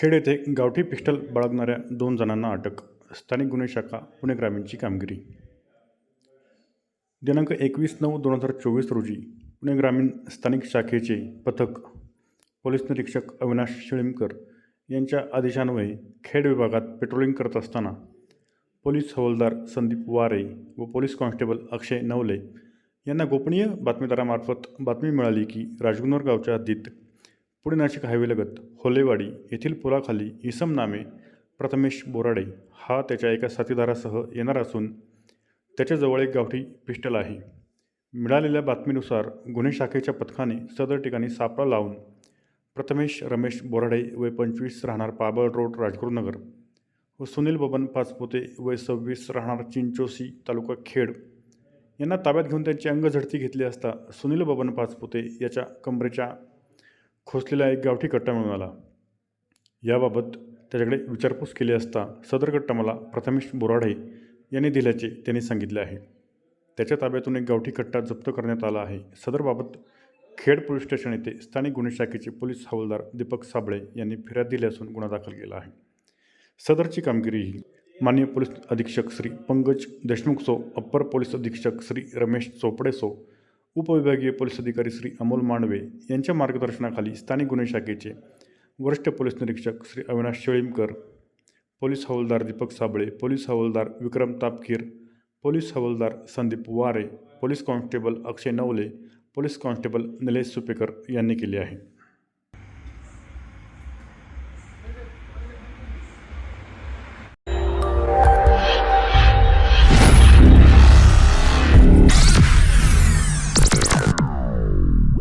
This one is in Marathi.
खेड येथे गावठी पिस्टल बाळगणाऱ्या दोन जणांना अटक. स्थानिक गुन्हे शाखा पुणे ग्रामीणची कामगिरी. दिनांक एकवीस नऊ दोन हजार चोवीस रोजी पुणे ग्रामीण स्थानिक शाखेचे पथक पोलीस निरीक्षक अविनाश शिळिमकर यांच्या आदेशान्वये खेड विभागात पेट्रोलिंग करत असताना पोलीस हवालदार संदीप वारे व पोलीस कॉन्स्टेबल अक्षय नवले यांना गोपनीय बातमीदारामार्फत बातमी मिळाली की राजगुन्नर गावच्या हद्दीत पुणे नाशिक हायवेलगत होलेवाडी येथील पुलाखाली इसम नामे प्रथमेश बोराडे हा त्याच्या एका साथीदारासह येणार असून त्याच्याजवळ एक गावठी पिस्टल आहे. मिळालेल्या बातमीनुसार गुन्हे शाखेच्या पथकाने सदर ठिकाणी सापळा लावून प्रथमेश रमेश बोराडे वय पंचवीस राहणार पाबळ रोड राजगुरुनगर व सुनील बबन पाचपोते वय सव्वीस राहणार चिंचोसी तालुका खेड. यांना ताब्यात घेऊन त्यांची अंगझडती घेतली असता सुनील बबन पाचपुते याच्या कमरेच्या खोचलेला एक गावठी कट्टा मिळून आला. याबाबत त्याच्याकडे विचारपूस केली असता सदर कट्टा मला प्रथमेश बोराडे यांनी दिल्याचे त्यांनी सांगितले आहे. त्याच्या ताब्यातून एक गावठी कट्टा जप्त करण्यात आला आहे. सदरबाबत खेड पोलीस स्टेशन येथे स्थानिक गुन्हे शाखेचे पोलीस हवालदार दीपक साबळे यांनी फिर्याद दिली असून गुन्हा दाखल केला आहे. सदरची कामगिरी ही माननीय पोलीस अधीक्षक श्री पंकज देशमुख सो अप्पर पोलीस अधीक्षक श्री रमेश चोपडे सो उपविभागीय पोलीस अधिकारी श्री अमोल मांडवे यांच्या मार्गदर्शनाखाली स्थानिक गुन्हे शाखेचे वरिष्ठ पोलीस निरीक्षक श्री अविनाश शेळीमकर पोलीस हवालदार दीपक साबळे पोलीस हवालदार विक्रम तापकीर पोलीस हवालदार Sandeep Ware police constable Akshay Navale police constable Nilesh Supekar यांनी केले आहे.